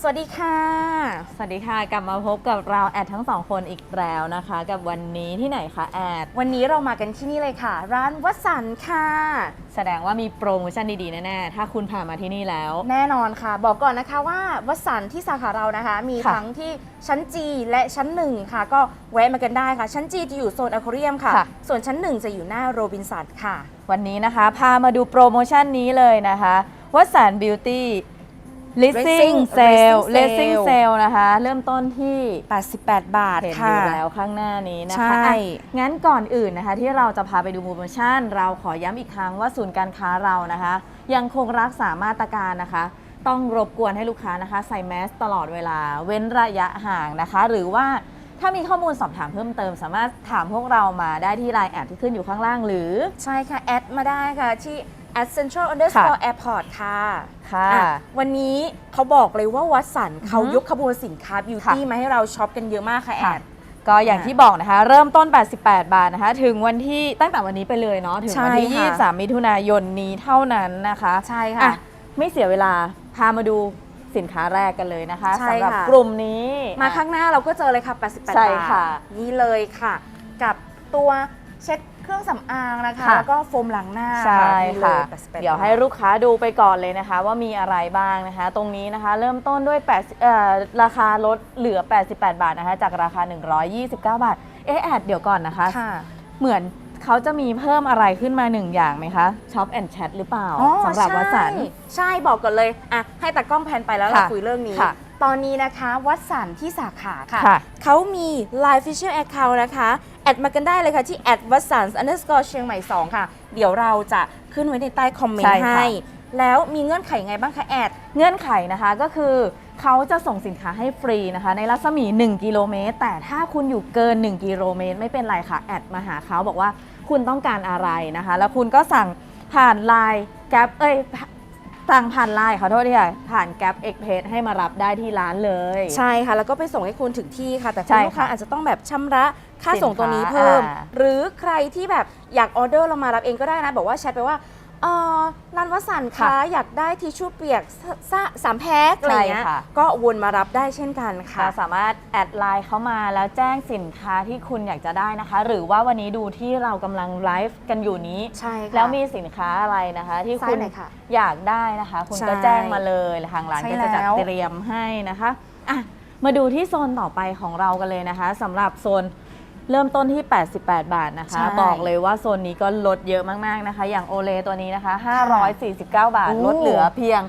สวัสดีค่ะ สวัสดีค่ะ กลับมาพบกับเราแอดทั้งสองคนอีกแล้วนะคะ กับวันนี้ที่ไหนคะแอด วันนี้เรามากันที่นี่เลยค่ะ ร้านวสันต์ค่ะ แสดงว่ามีโปรโมชั่นดีๆ แน่ๆ ถ้าคุณผ่านมาที่นี่แล้ว แน่นอนค่ะ บอกก่อนนะคะว่าวสันต์ที่สาขาเรานะคะ มีค่ะทั้งที่ชั้นจีและชั้นหนึ่งค่ะ ก็แวะมากันได้ค่ะ ชั้นจีจะอยู่โซนอควาเรียมค่ะ ค่ะ ส่วนชั้นหนึ่งจะอยู่หน้าโรบินสันค่ะ วันนี้นะคะ พามาดูโปรโมชั่นนี้เลยนะคะวัสันบิวตี้ Racing Listing Sale Racing Listing Sale Sale นะคะ เริ่มต้นที่ 88 บาทเห็นอค่ะ ยู่แล้วข้างหน้านี้นะใช่คะอะงั้นก่อนอื่นนะคะ ที่เราจะพาไปดูโปรโมชั่น เราขอย้ำอีกครั้งว่าศูนย์การค้าเรานะคะ ยังคงรักษามาตรการนะคะ ต้องรบกวนให้ลูกค้านะคะ ใส่แมสตลอดเวลา เว้นระยะห่างนะคะ หรือว่าถ้ามีข้อมูลสอบถามเพิ่มเติม สามารถถามพวกเรามาได้ที่ไลน์แอดที่ขึ้นอยู่ข้างล่างหรือ ใช่ค่ะ แอดมาได้ค่ะ ที่ at central underscore airport ค่ะค่ะอะ วันนี้เขาบอกเลยว่าวัดสันเขาอือฮึยกขบวนสินค้าบิวตี้ค่ะมาให้เราช็อปกันเยอะมากค่ะแอค่ะ ด ก็อย่างอะที่บอกนะคะ เริ่มต้น 88 บาทนะคะ ถึงวันที่ตั้งแต่วันนี้ไปเลยเนาะถึงวันที่ใช่ค่ะ 23 มิถุนายนนี้เท่านั้นนะคะใช่อะค่ะไม่เสียเวลาพามาดูสินค้าแรกกันเลยนะคะใช่สำหรับค่ะ กลุ่มนี้ มาอะข้างหน้าเราก็เจอเลยค่ะ 88ใช่บาทค่ะ นี่เลยค่ะ กับตัวเช็ด เครื่องสำอางนะคะ ค่ะ แล้วก็โฟมล้างหน้าใช่นี่เลค่ะย88เดี๋ยวให้ลูกค้าดูไปก่อนเลยนะคะ ว่ามีอะไรบ้างนะคะ ตรงนี้นะคะ เริ่มต้นด้วย8เอ่อราคาลดเหลือ 88 บาทนะคะ จากราคา 129 บาท เอ๊ะแอดเดี๋ยวก่อนนะคะ ค่ะ เหมือนเขาจะมีเพิ่มอะไรขึ้นมาหนึ่งอย่างไหมคะช็อปแอนด์แชทหรือเปล่าอ๋อสำหรับใช่วัสันต์ใช่บอกก่อนเลยอะให้ตากล้องแพนไปแล้วเราค่ะคุยเรื่องนี้ ค่ะตอนนี้นะคะวัดสันที่สาขาค่ะ ค่ะเขามี Line Official Account นะคะ แอดมากันได้เลยค่ะที่แอดวัดสัน underscore เชียงใหม่ 2 ค่ะ เดี๋ยวเราจะขึ้นไว้ในใต้คอมเมนใช่ต์ค่ะ ให้ แล้วมีเงื่อนไขยังไงบ้างคะแอด เงื่อนไขนะคะก็คือเขาจะส่งสินค้าให้ฟรีนะคะ ในรัศมี 1 กิโลเมตร แต่ถ้าคุณอยู่เกิน 1 กิโลเมตร ไม่เป็นไรค่ะ แอดมาหาเขาบอกว่าคุณต้องการอะไรนะคะ แล้วคุณก็สั่งผ่านไลน์แก p เอ้ยสั่งผ่านไลน์ขอโทษทีค่ะผ่านแก p เอ็กเพให้มารับได้ที่ร้านเลย ใช่ค่ะ แล้วก็ไปส่งให้คุณถึงที่ค่ะ แต่ใช่คุณลูกค้าค่ะอาจจะต้องแบบชำระ ค่าสินค้าส่งตัวนี้เพิ่มอ่าหรือใครที่แบบอยากออเดอร์เรามารับเองก็ได้นะ บอกว่าแชทไปว่าเออร้านวสันต์คะอยากได้ทิชชู่เปียกสะสามแพ็คอะไรเงี้ยใช่ค่ะก็วนมารับได้เช่นกันค่ะค่ะ สามารถแอดไลน์เข้ามาแล้วแจ้งสินค้าที่คุณอยากจะได้นะคะ หรือว่าวันนี้ดูที่เรากำลังไลฟ์กันอยู่นี้ใช่ค่ะแล้วมีสินค้าอะไรนะคะ ที่ซ้ายคุณหน่อยค่ะอยากได้นะคะ คุณใช่ก็แจ้งมาเลยทางร้านใช่ก็จะจัดแล้วเตรียมให้นะคะอะมาดูที่โซนต่อไปของเรากันเลยนะคะสำหรับโซน เริ่มต้นที่ 88 บาทนะคะ ใช่บอกเลยว่าโซนนี้ก็ลดเยอะมาก ๆ นะคะ อย่างโอเลตัวนี้นะคะ 549 บาท โอ้ ลดเหลือเพียง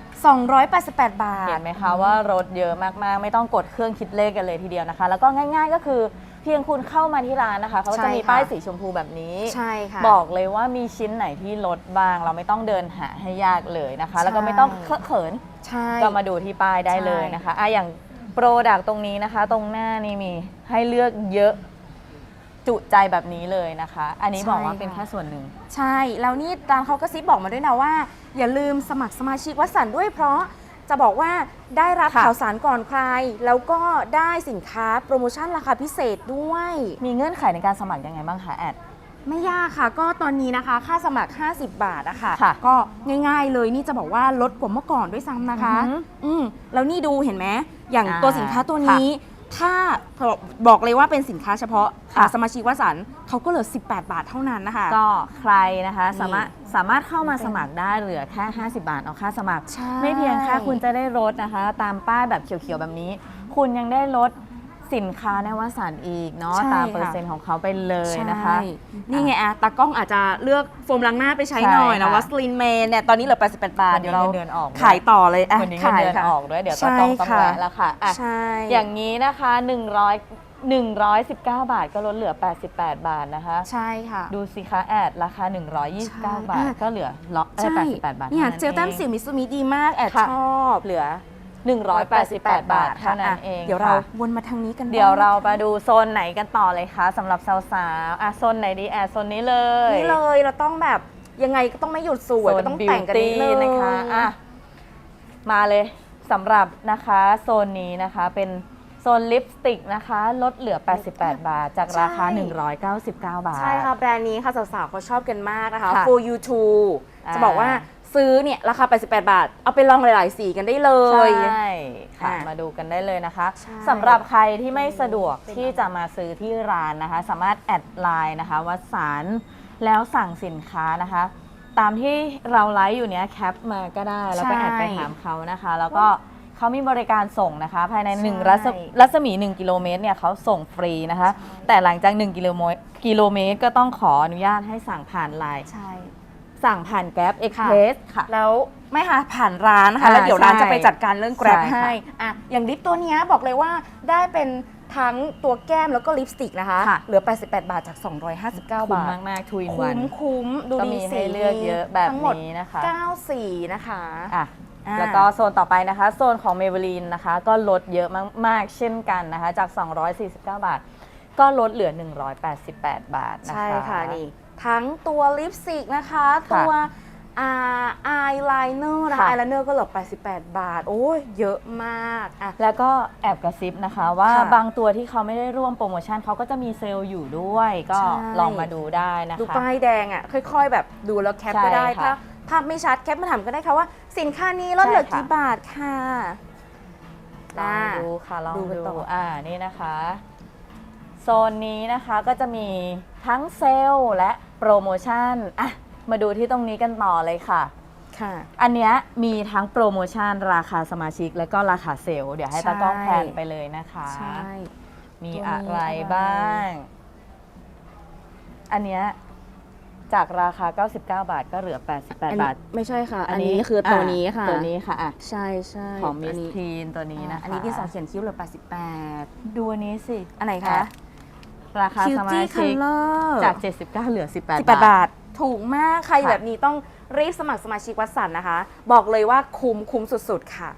288 บาท เห็นไหมคะว่ารถเยอะมาก ๆ ไม่ต้องกดเครื่องคิดเลขกันเลยทีเดียวนะคะ แล้วก็ง่าย ๆ ก็คือเพียงคุณเข้ามาที่ร้านนะคะเขาใช่จะมีค่ะ ป้ายสีชมพูแบบนี้ ใช่ค่ะ บอกเลยว่ามีชิ้นไหนที่ลดบ้าง เราไม่ต้องเดินหาให้ยากเลยนะคะ แล้วก็ไม่ต้องเคอะเขิน ใช่ ก็มาดูที่ป้ายได้เลยนะคะอะอย่างโปรดักตรงนี้นะคะ ตรงหน้านี่มีให้เลือกเยอะ จุใจแบบนี้เลยนะคะ อันนี้บอกว่าเป็นแค่ส่วนหนึ่ง ใช่แล้วนี่ร้านเขาก็ซิบบอกมาด้วยนะว่า อย่าลืมสมัครสมาชิกวัดสันด้วยเพราะจะบอกว่าได้รับค่ะข่าวสารก่อนใคร แล้วก็ได้สินค้าโปรโมชั่นราคาพิเศษด้วย มีเงื่อนไขในการสมัครยังไงบ้างคะแอดไม่ยากค่ะ ก็ตอนนี้นะคะ ค่าสมัคร 50 บาทอะค่ะค่ะก็ง่าย ๆ เลยนี่จะบอกว่าลดกว่าเมื่อก่อนด้วยซ้ำนะคะ อือหืออืมแล้วนี่ดูเห็นไหมอย่างอ่าตัวสินค้าตัวนี้ ถ้าบอกเลยว่าเป็นสินค้าเฉพาะค่ะอ่าสมาชิกวัดสันเขาก็เหลือ 18 บาทเท่านั้นนะคะ ก็ใครนะคะนี่สามารถสามารถเข้ามาสมัครได้เหลือแค่ 50 บาทเอาค่าสมัครใช่ไม่เพียงแค่คุณจะได้ลดนะคะ ตามป้ายแบบเขียวๆแบบนี้ คุณยังได้ลด สินค้าในวสันต์อีกเนาะใช่ตามค่ะเปอร์เซ็นต์ของเขาไปเลยนะคะ ใช่นี่ไงอะตากล้องอาจจะเลือกโฟมล้างหน้าไปใช้หน่อยใช่นะค่ะ วัสลินเมนเนี่ยตอนนี้เหลือ88 บาทวันนี้เดี๋ยวเราเงินเดือนออกด้วยขายต่อเลยอะวันนี้เงินขายเดือนค่ะ ออกด้วยเดี๋ยวใช่ต้องต้องค่ะ แวะแล้วค่ะอะ ใช่ อย่างนี้นะคะ 100 119 บาทก็ลดเหลือ 88 บาทนะคะ ใช่ค่ะดูสิคะแอดราคา 129ใช่บาทก็เหลือล็อกเอ้ยใช่88 บาทเนี่ยท่าเจลแต้มองสิวมิซูมิดีมากแอดค่ะ ชอบเหลือ 188 บาทเท่านั้นเองเดี๋ยวเราค่ะ วนมาทางนี้กันเดี๋ยวบ้งเรามาดูโซนไหนกันต่อเลยคะสำหรับสาวๆอะโซนไหนดีแอดโซนนี้เลย นี่เลยเราต้องแบบยังไงก็ต้องไม่หยุดสวยก็ต้องแต่งกันนิดนึงนะคะอะมาเลยสำหรับนะคะโซนนี้นะคะเป็น โซนลิปสติกนะคะ ลดเหลือ 88 บาท จากราคาใช่199 บาท ใช่ค่ะแบรนด์นี้ค่ะสาวๆเขาชอบกันมากนะคะ ค่ะ For You Too อ่าจะบอกว่าซื้อเนี่ยราคา 88 บาท เอาไปลองหลายๆสีกันได้เลยใช่ค่ะ อะมาดูกันได้เลยนะคะใช่สำหรับใครที่ไม่สะดวกที่จะมาซื้อที่ร้านนะคะ สามารถแอดไลน์นะคะวัดสารแล้วสั่งสินค้านะคะ ตามที่เราไลฟ์อยู่เนี้ยแคปมาก็ได้แล้วก็แอดไปถามเขานะคะ แล้วก็ เขามีบริการส่งนะคะ ภายใน1รัศรัศมี 1 กิโลเมตรเนี่ยเขาส่งฟรีนะคะ แต่หลังจาก 1 กิโลเมตรกิโลเมตรก็ต้องขออนุญาตให้สั่งผ่านไลน์ใช่ สั่งผ่านแกร็บเอ็กเพรสค่ะ แล้วไม่ค่ะผ่านร้านนะคะอ่าแล้วเดี๋ยวร้านใช่จะไปจัดการเรื่อง Grab ใช่ค่ะ ให้อะอย่างลิปตัวเนี้ยบอกเลยว่าได้เป็นทั้งตัวแก้มแล้วก็ลิปสติกนะคะ ค่ะ เหลือ 88 บาทจาก 259บาคุ้มทมากๆทูอินวัคุ้นมคุ้มดูก็ดีมีสีให้เลือกเยอะแบบทั้งหมดนี้นะคะ9สีนะคะ อะ อ่า แล้วก็โซนต่อไปนะคะ โซนของเมเบลีนนะคะ ก็ลดเยอะมากๆ เช่นกันนะคะ จาก 249 บาท ก็ลดเหลือ 188 บาทนะคะ ใช่ค่ะนี่ทั้งตัวลิปสติกนะคะ ค่ะตัวอ่าอายไลเนอร์นะคะค่ะ อายไลเนอร์ก็เหลือ88 บาท โอ้ยเยอะมากอะ แล้วก็แอบกระซิบนะคะว่าค่ะบางตัวที่เขาไม่ได้ร่วมโปรโมชั่นเขาก็จะมีเซลล์อยู่ด้วย ก็ใช่ ลองมาดูได้นะคะ ดูป้ายแดงอะ ค่อย ๆ แบบดูแล้วแคปก็ได้ใช่ค่ะ ถ้า ภาพไม่ชัดแคปมาถามก็ได้ค่ะว่า สินค้านี้ลดเหลือใช่ค่ะกี่บาทค่ะลองดูค่ะลองดูดูกันต่ออ่อ่านี่นะคะ โซนนี้นะคะก็จะมีทั้งเซลล์และโปรโมชั่นอะมาดูที่ตรงนี้กันต่อเลยค่ะค่ะ อันเนี้ยมีทั้งโปรโมชั่นราคาสมาชิก และก็ราคาเซลล์เดี๋ยวให้ใช่ตากล้องแพนไปเลยนะคะใช่มีตัวนี้อะไรอะไรบ้าง อันเนี้ย จากราคา 99 บาทก็เหลืออัน88นี้บาท ไม่ใช่ค่ะ อันนี้คือตัวนี้ค่ะตัวนี้ค่ะอะใช่ใช่ของมิอัสนนี้ทีนตัวนี้นะคะอันนี้ที่สองเขียนคิ้วเหลือ 88 ดูอันนี้สิ อันไหนคะอะราคาสมา Cutie ชิก Color จาก 79 เหลือ18 18 บาท ถูกมากใครค่ะแบบนี้ต้องรีบสมัครสมาชิกวัดสันนะคะ บอกเลยว่าคุ้มคุ้มสุดๆค่ะ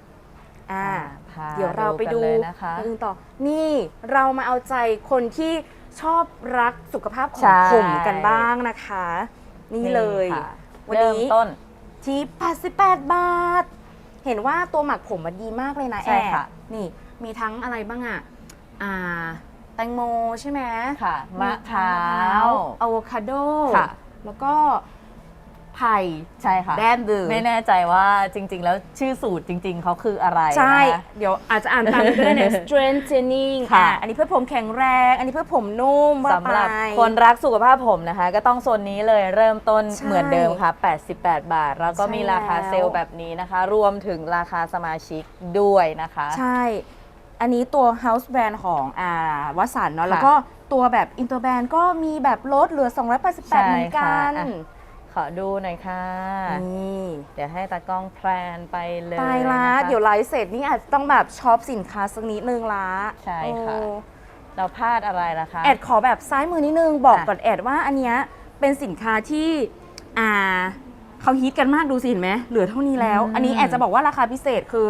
อ่าพาเดี๋ยวเราไปดูกันเลยนะคะอื่นต่อ นี่เรามาเอาใจคนที่ ชอบรักสุขภาพขอใช่ งผมกันบ้างนะคะ นี่เลย ค่ะวันเริ่มนี้ต้น ที่ 88 บาท เห็นว่าตัวหมักผมมันดีมากเลยนะใช่แอค่ะบนี่ มีทั้งอะไรบ้างอะอ่า แตงโมใช่ไหมค่ะมะพร้าว อะโวคาโด ค่ะ แล้วก็ ไผ่ใช่ค่ะ แดนบือไม่แน่ใจว่าจริง ๆ แล้วชื่อสูตรจริง ๆ เขาคืออะไรใช่ นะคะ เดี๋ยวอาจจะอ่านตามไปด้วยเนี่ย strengthening ค่ะ อะอันนี้เพื่อผมแข็งแรง อันนี้เพื่อผมนุ่มว่าสำหรับไป คนรักสุขภาพผมนะคะ ก็ต้องโซนนี้เลยเริ่มต้นใช่เหมือนเดิมค่ะ 88 บาท แล้วก็ใช่มีราคาแล้ว เซลล์แบบนี้นะคะ รวมถึงราคาสมาชิกด้วยนะคะ ใช่ อันนี้ตัว house brand ของอ่าวสันต์เนาะ ค่ะแล้วก็ตัวแบบอินเตอร์แบรนด์ก็มีแบบลดเหลือ 288 ใช่เหมือนกัค่ะน อะข อดูหน่อยค่ะ นี่เดี๋ยวให้ตากล้องแพลนไปเลยตายละนะคะ เดี๋ยวไลฟ์เสร็จนี่อาจจะต้องแบบช็อปสินค้าสักนิดนึงละใช่ค่ะ โอ้เราพลาดอะไรล่ะคะ แอดขอแบบซ้ายมือนิดนึง บอกอะ ก่อนแอดว่าอันเนี้ยเป็นสินค้าที่อ่าเขาฮิตกันมากดูสิเห็นไหมเหลือเท่านี้แล้ว อันนี้แอดจะบอกว่าราคาพิเศษคือ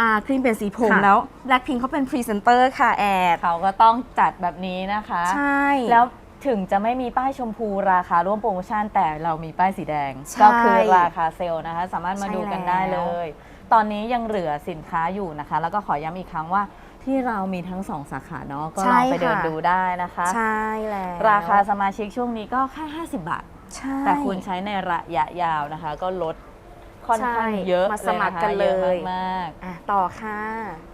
อ่าครีมเปลี่ยนสีผมค่ะ แล้ว Blackpink เขาเป็นพรีเซนเตอร์ค่ะแอดเขาก็ต้องจัดแบบนี้นะคะ ใช่ แล้ว ถึงจะไม่มีป้ายชมพูราคาร่วมโปรโมชั่นแต่เรามีป้ายสีแดง ใช่ก็คือราคาเซลล์นะคะ สามารถมาใช่ดูกันได้เลย ตอนนี้ยังเหลือสินค้าอยู่นะคะ แล้วก็ขอย้ำอีกครั้งว่าที่เรามีทั้งสองสาขาเนาะก็ลองไปเดินดูได้นะคะ ใช่แล้วราคาสมาชิกช่วงนี้ก็แค่ 50 บาท ใช่ แต่คุณใช้ในระยะยาวนะคะ ก็ลดค่อนข้างใช่เยอะมาสมัครกันะะเลยอะมากอะต่อค่ะๆ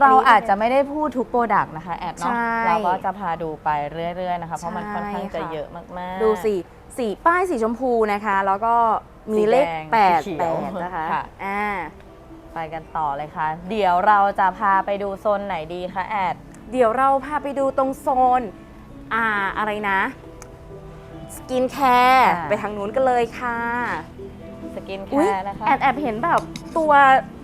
เราอาจจะไม่ได้พูดทุกโปรดักต์นะคะ แอดเนาะใช่เราก็จะพาดูไปเรื่อยๆนะคะ เพราะมันใช่ค่อนข้างจะค่ะ เยอะมากๆ ดูสิสีป้ายสีชมพูนะคะ แล้วก็มีเลขสีแดงแปดสีเขีแปยวดนะคะค่ะ อ่าไปกันต่อเลยค่ะ เดี๋ยวเราจะพาไปดูโซนไหนดีคะแอด เดี๋ยวเราพาไปดูตรงโซนอ่าอะไรนะสกินแคร์อ่า ไปทางนู้นกันเลยค่ะสกินแคอุ๊ยร์นะคะแอดแอบเห็นแบบตัว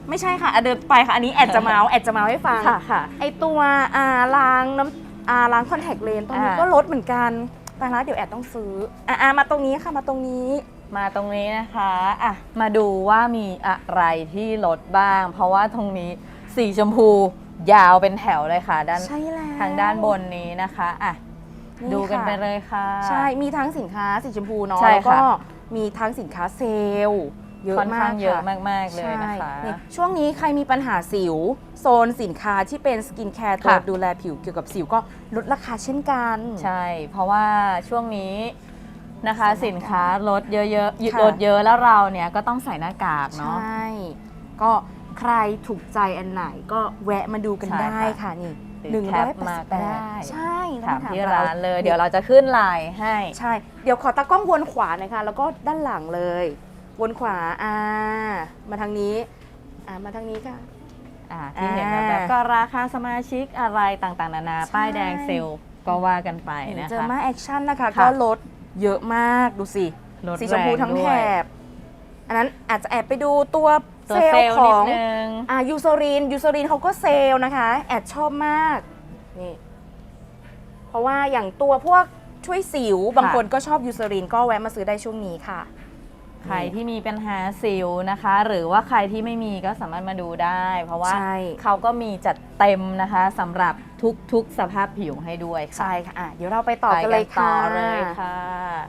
ไม่ใช่ค่ะอะเดินไปค่ะ อันนี้แอดจะเมาส์แอดจะเมาส์ให้ฟัง ค่ะค่ะ ไอตัวอ่าล้างน้ำอ่าล้างคอนแทคเลนส์ตรงนี้อ่า ก็ลดเหมือนกันแต่ละเดี๋ยวแอดต้องซื้ออะอะมาตรงนี้ค่ะมาตรงนี้ มาตรงนี้นะคะอะมาดูว่ามีอะไรที่ลดบ้าง เพราะว่าตรงนี้สีชมพูยาวเป็นแถวเลยค่ะด้านใช่แล้วทางด้านบนนี้นะคะอะนี่ดูกันค่ะไปเลยค่ะ ใช่มีทั้งสินค้าสีชมพูเนาะใช่แล้วก็ค่ะมีทั้งสินค้าเซลล์ เยอะค่อนมาข้ากงเยอะค่ะมาก ๆ เลยนะคะ ใช่นี่ช่วงนี้ใครมีปัญหาสิว โซนสินค้าที่เป็นสกินแคร์ตัวค่ะ ดูแลผิวเกี่ยวกับสิวก็ลดราคาเช่นกัน ใช่ เพราะว่าช่วงนี้นะคะใส่สินหน้ากากค้าลดเยอะๆค่ะลดเยอะแล้วเราเนี่ยก็ต้องใส่หน้ากากใชเนาะ่ ก็ใครถูกใจอันไหนก็แวะมาดูกันใช่ได้ค่ะค่ะนี่หรือหนึ่งแคร้ปอยแปดมาสิบก็แปได้ดใช่ถามแล้วที่ถร้านเลย เดี๋ยวเราจะขึ้นไลน์ให้ ใช่ เดี๋ยวขอตากล้องวนขวาหนะคะ แล้วก็ด้านหลังเลย วนขวาอ่ามาทางนี้อ่ามาทางนี้ค่ะ อ่าที่เห็นอ่าแบบๆก็ราคาสมาชิกอะไรต่างๆ นานาใช่ป้ายแดงเซลล์ก็ว่ากันไปนะเจอคะมาแอคชั่นนะคะค่ะก็ลดเยอะมากดูสิลดสีชมพูทั้งแรงแถด้วยบอันนั้นอาจจะแอบไปดูตัวตัวเซลเซลล์ล์ขนิอดงนึงอ่ายูโซรีนยูโซรีนเขาก็เซลล์นะคะ แอดชอบมากนี่เพราะว่าอย่างตัวพวกช่วยสิว บางคนก็ชอบยูโซรีนก็แวะมาซื้อได้ช่วงนี้ค่ะ ใครที่มีปัญหาสิวนะคะ หรือว่าใครที่ไม่มีก็สามารถมาดูได้ เพราะว่าใช่ เขาก็มีจัดเต็มนะคะสำหรับทุกๆสภาพผิวให้ด้วยค่ะใช่ค่ะอะ เดี๋ยวเราไปต่อกันเลยไปค่ะต่อเลยค่ะ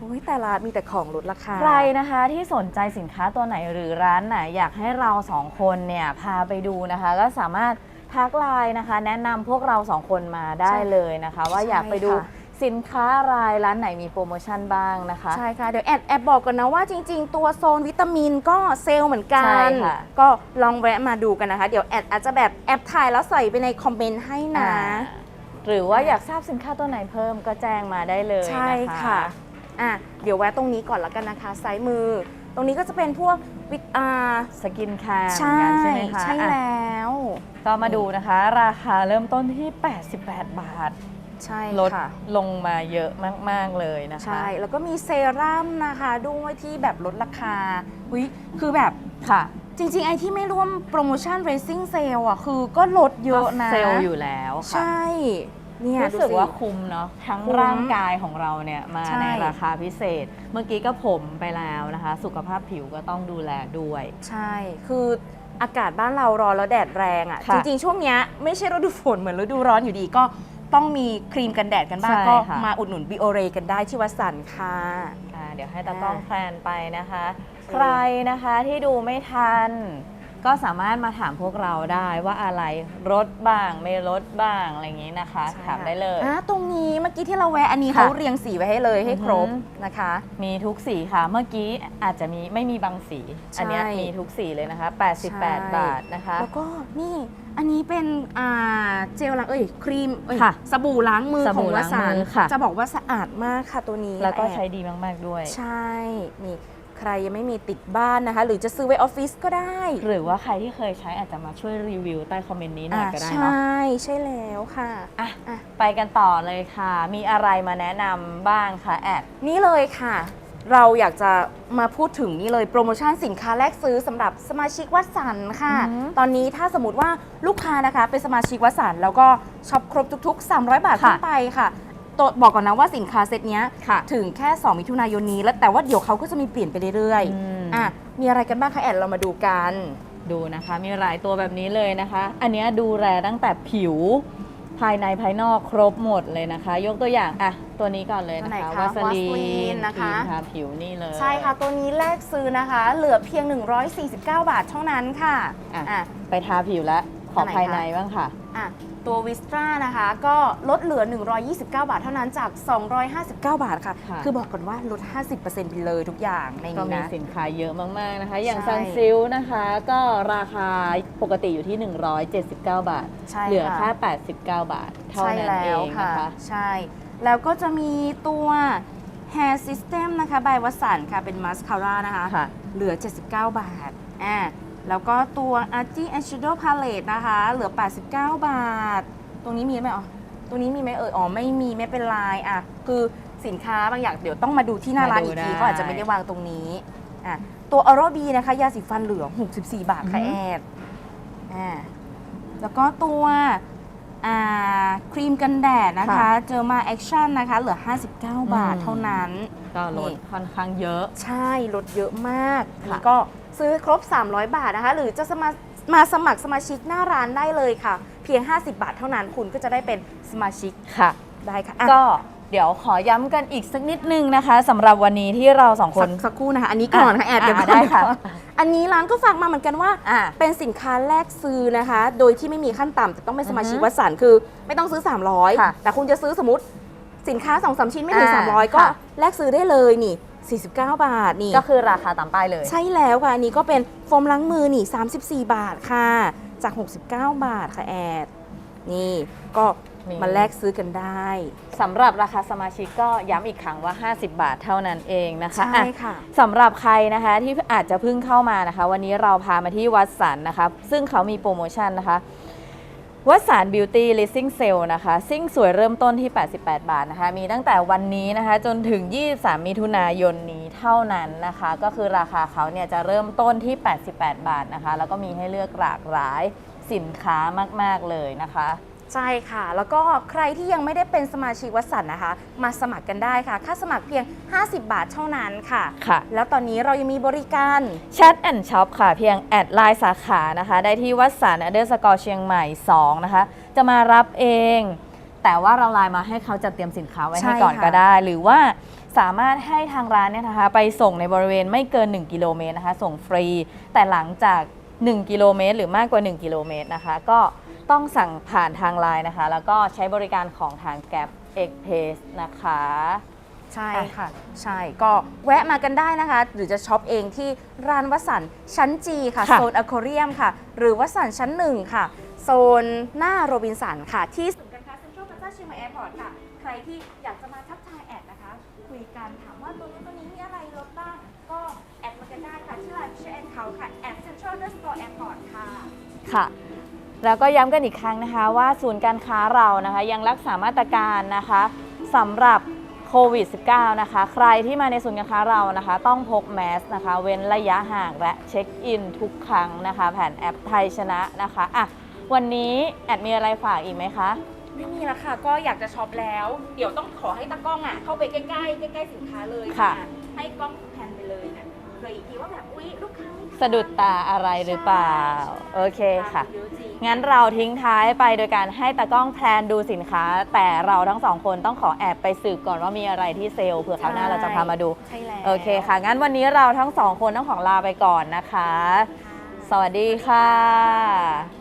โอ้ยแต่ละมีแต่ของลดราคา ใครนะคะที่สนใจสินค้าตัวไหนหรือร้านไหนอยากให้เราสองคนเนี่ยพาไปดูนะคะ ก็สามารถทักไลน์นะคะ แนะนำพวกเราสองคนมาได้เลยนะคะ ว่าอยากไปดูใช่ค่ะ สินค้าอะไรร้านไหนมีโปรโมชั่นบ้างนะคะ ใช่ค่ะ เดี๋ยวแอดแอบบอกก่อนนะว่าจริง ๆ ตัวโซนวิตามินก็เซลล์เหมือนกัใช่น ค่ะก็ลองแวะมาดูกันนะคะ เดี๋ยวแอดอาจจะแบบแอปถ่ายแล้วใส่ไปในคอมเมนต์ให้นะ อ่า หรือว่าอยากทราบสินค้าตัวไหนเพิ่มก็แจ้งมาได้เลยใช่นะคะค่ะอะ เดี๋ยวแวะตรงนี้ก่อนแล้วกันนะคะซ้ายมือ ตรงนี้ก็จะเป็นพวกวิตอ่าสกินแคร์เหมืใช่อนกันใช่ไหมคะใช่อะแล้ว ก็มาดูนะคะ ราคาเริ่มต้นที่ 88 บาท ใช่ลดค่ะ ลงมาเยอะมาก ๆ เลยนะคะ ใช่ แล้วก็มีเซรั่มนะคะด้วยที่แบบลดราคาวิคือแบบค่ะจริง ๆ ไอที่ไม่ร่วมโปรโมชั่น racing sale อะ คือก็ลดเยอะนะเซลล์อยู่แล้วค่ะใช่เนี่ยรู้สึกดู ว่าคุ้มเนาะทั้งคุ้มร่างกายของเราเนี่ยมาใช่ ในราคาพิเศษ เมื่อกี้ก็ผมไปแล้วนะคะ สุขภาพผิวก็ต้องดูแลด้วย ใช่ คืออากาศบ้านเราร้อนแล้วแดดแรงอะค่ะจริง ๆ ช่วงเนี้ยไม่ใช่ฤดูฝนเหมือนฤดูร้อนอยู่ดีก็ ต้องมีครีมกันแดดกันบ้าง ใช่ก็ค่ะ มาอุดหนุนบิโอเรกันได้ที่วัดสันค่ะ อ่าเดี๋ยวให้ตากล้องอ่า แพลนไปนะคะโอเคใครนะคะที่ดูไม่ทัน ก็สามารถมาถามพวกเราได้ว่าอะไรลดบ้างไม่ลดบ้างอะไรอย่างนี้นะคะใช่ถามได้เลย อะตรงนี้เมื่อกี้ที่เราแวะอันนี้ค่ะเขาเรียงสีไว้ให้เลยให้ครบอือหืนะคะ มีทุกสีค่ะ เมื่อกี้อาจจะมีไม่มีบางสี ใช่ อันเนี้ยมีทุกสีเลยนะคะใช่88 บาทนะคะ แล้วก็นี่อันนี้เป็นอ่าเจลล้างเอ้ยครีมเอ้ยค่ะสบู่ล้างมือสขบู่องวล้างสันมือค่ะ จะบอกว่าสะอาดมากค่ะตัวนี้แล้วก็อบใช้ดีมาก ๆ ด้วย ใช่ นี่ ใครยังไม่มีติดบ้านนะคะ หรือจะซื้อไว้ออฟฟิศก็ได้ หรือว่าใครที่เคยใช้อาจจะมาช่วยรีวิวใต้คอมเมนต์นี้หน่อยอะก็ได้ใชเนาะ่ใช่แล้วค่ะอะอะไปกันต่อเลยค่ะ มีอะไรมาแนะนำบ้างคะแอด นี่เลยค่ะ เราอยากจะมาพูดถึงนี่เลยโปรโมชั่นสินค้าแลกซื้อสำหรับสมาชิกวัดสันค่ะ อือหือตอนนี้ถ้าสมมติว่าลูกค้านะคะเป็นสมาชิกวัดสันแล้วก็ช็อปครบทุก ๆ 300 บาทค่ะขึ้นไปค่ะ ตัวบอกก่อนนะว่าสินค้าเซตเนี้ยค่ะ ถึงแค่ 2 มิถุนายนนี้ แล้วแต่ว่าเดี๋ยวเขาก็จะมีเปลี่ยนไปเรื่อยอืม ๆอะมีอะไรกันบ้างคะแอดเรามาดูกัน ดูนะคะมีหลายตัวแบบนี้เลยนะคะ อันเนี้ยดูแลตั้งแต่ผิวภายในภายนอกครบหมดเลยนะคะ ยกตัวอย่างอะตัวนี้ก่อนเลยตัวนะไหนคะคะวาสลีวาสลีนนนะคะรีมทาผิวนี่เลย ใช่ค่ะ ตัวนี้แลกซื้อนะคะ เหลือเพียง 149 บาทเท่านั้นค่ะอะ อะ ไปทาผิวแล้วขออันไหนคะ ภายในบ้างค่ะ อะ ตัววิสตรานะคะ ก็ลดเหลือ 129 บาทเท่านั้นจาก 259 บาทค่ะ ค่ะ คือบอกก่อนว่าลด 50%ไปเลยทุกอย่างในก็นี้มีนะ สินค้าเยอะมาก ๆ นะคะ อย่างใช่ ซันซิลนะคะ ก็ราคาปกติอยู่ที่ 179 บาท ใช่เหลือค่ะแค่89 บาท เท่าใช่นั้นแล้เอวงค่ะนะคะ ใช่ แล้วก็จะมีตัว Hair System นะคะ บายวัสันค่ะเป็นมาสคาร่านะคะ ค่ะ เหลือ 79 บาทอ่า แล้วก็ตัว Archie Eyeshadow Palette นะคะ เหลือ 89 บาท ตรงนี้มีไหมอ๋อตรงนี้มีไหมเอ่ยอ๋อไม่มีไม่เป็นไรอะคือสินค้าบางอย่างเดี๋ยวต้องมาดูที่หน้าร้านมาดูอีกทีได้เขาอาจจะไม่ได้วางตรงนี้อะตัว Oral B นะคะยาสีฟันเหลือ 64 บาทค่ะอือแอฮึดอ่าแล้วก็ตัวอ่าครีมกันแดดนะคะ เจอมาแอคชั่นนะคะ เหลือ 59 บาทเท่านั้น ก็ลดนี่ค่อนข้างเยอะ ใช่ ลดเยอะมากค่ะนี่ก็ ซื้อครบ 300 บาทนะคะ หรือจะสมามาสมัครสมาชิกหน้าร้านได้เลยค่ะ เพียง 50 บาทเท่านั้นคุณก็จะได้เป็นสมาชิกค่ะ ได้ค่ะอะก็เดี๋ยวขอย้ำกันอีกสักนิดนึงนะคะสำหรับวันนี้ที่เราสองคสัน กสักครู่นะคะ อันนี้ก่อนค่ะแอดอะเดี๋ยวก่อนได้ค่ะเดี๋ยวก่อนอันนี้ร้านก็ฝากมาเหมือนกันว่าอะเป็นสินค้าแลกซื้อนะคะ โดยที่ไม่มีขั้นต่ำแต่ต้องเป็นสมาชิกอือฮึวัดสันคือ ไม่ต้องซื้อค่ะ300แต่คุณจะซื้อสมมติสินค้า2อสชิ้นไม่ถึงอ่า300 ก็ค่ะแลกซื้อได้เลยนี่ 49 บาทนี่ก็คือราคาตามป้ายเลย ใช่แล้วค่ะ อันนี้ก็เป็นโฟมล้างมือนี่ 34 บาทค่ะ จาก 69 บาทค่ะแอด นี่ก็มีมาแลกซื้อกันได้สำหรับราคาสมาชิกก็ย้ำอีกครั้งว่า 50 บาทเท่านั้นเองนะคะใช่อะค่ะสำหรับใครนะคะที่อาจจะเพิ่งเข้ามานะคะ วันนี้เราพามาที่วัดสันนะคะ ซึ่งเขามีโปรโมชั่นนะคะ วสานบิวตี้ลิสซิ่งเซลนะคะ ซิ่งสวยเริ่มต้นที่ 88 บาทนะคะ มีตั้งแต่วันนี้นะคะ จนถึง 23 มิถุนายนนี้เท่านั้นนะคะ ก็คือราคาเขาเนี่ยจะเริ่มต้นที่ 88 บาทนะคะ แล้วก็มีให้เลือกหลากหลายสินค้ามาก ๆ เลยนะคะ ใช่ค่ะ แล้วก็ใครที่ยังไม่ได้เป็นสมาชิกวัดสันนะคะ มาสมัครกันได้ค่ะ ค่าสมัครเพียง 50 บาทเท่านั้นค่ะ ค่ะ แล้วตอนนี้เรายังมีบริการแชทแอนด์ช็อปค่ะ เพียงแอดไลน์สาขานะคะ ได้ที่วัดสารอเดอร์สกอร์เชียงใหม่ 2 นะคะ จะมารับเอง แต่ว่าเราไลน์มาให้เขาจัดเตรียมสินค้าไว้ใช่ให้ก่อนค่ะก็ได้ หรือว่าสามารถให้ทางร้านเนี่ยนะคะ ไปส่งในบริเวณไม่เกิน 1 กิโลเมตรนะคะ ส่งฟรี แต่หลังจาก 1 กิโลเมตร หรือมากกว่า 1 กิโลเมตรนะคะ ก็ ต้องสั่งผ่านทางไลน์นะคะ แล้วก็ใช้บริการของทางแก p เอ็กเพสนะคะ ใช่ค่ะ ใช่ก็แวะมากันได้นะคะ หรือจะช็อปเองที่ร้านวัดสันชั้นจีค่ะ ค่ะ โซนอควาเรียมค่ะ หรือวัดสันชั้นหนึ่งค่ะ โซนหน้าโรบินสันค่ะ ที่ศูนย์การค้าเซ็นทรัลพลาซ่าเชียงใหม่แอร์พอร์ตค่ะ ใครที่อยากจะมาทักทายแอดนะคะ คุยกันถามว่าตัวนี้นตัวนี้มีอะไรลดบ้าง ก็แอดมากันได้ค่ะที่ไลน์ชื่อแอดเขาค่ะแอดเซ็นทรัลเดอร์สโตร์แอร์พอร์ตค่ะ ค่ะ แล้วก็ย้ำกันอีกครั้งนะคะว่าศูนย์การค้าเรานะคะยังรักษามาตรการนะคะสำหรับโควิด -19 นะคะ ใครที่มาในศูนย์การค้าเรานะคะ ต้องพกแมสนะคะ เว้นระยะห่างและเช็คอินทุกครั้งนะคะแผ่นแอปไทยชนะนะคะอะวันนี้แอดมีอะไรฝากอีกไหมคะ ไม่มีแล้วค่ะ ก็อยากจะช็อปแล้ว เดี๋ยวต้องขอให้ตากล้องอะ เข้าไปใกล้ๆ ใกล้ๆ สินค้าเลยค่ะ ให้กล้องแพนไปเลยนะเคยอีกทีว่าแบบ อุ๊ย ลูกค้าไม่ทันสะดุดตาอะไรหรือเปล่า โอเคค่ะเยอจริง งั้นเราทิ้งท้ายไปโดยการให้ตากล้องแพลนดูสินค้า แต่เราทั้งสองคนต้องขอแอบไปสืบก่อนว่ามีอะไรที่เซลล์เผื่อคราวหน้าเราจะพามาดู ใช่แล้วโอเคค่ะ งั้นวันนี้เราทั้งสองคนต้องขอลาไปก่อนนะคะ สวัสดีค่ะ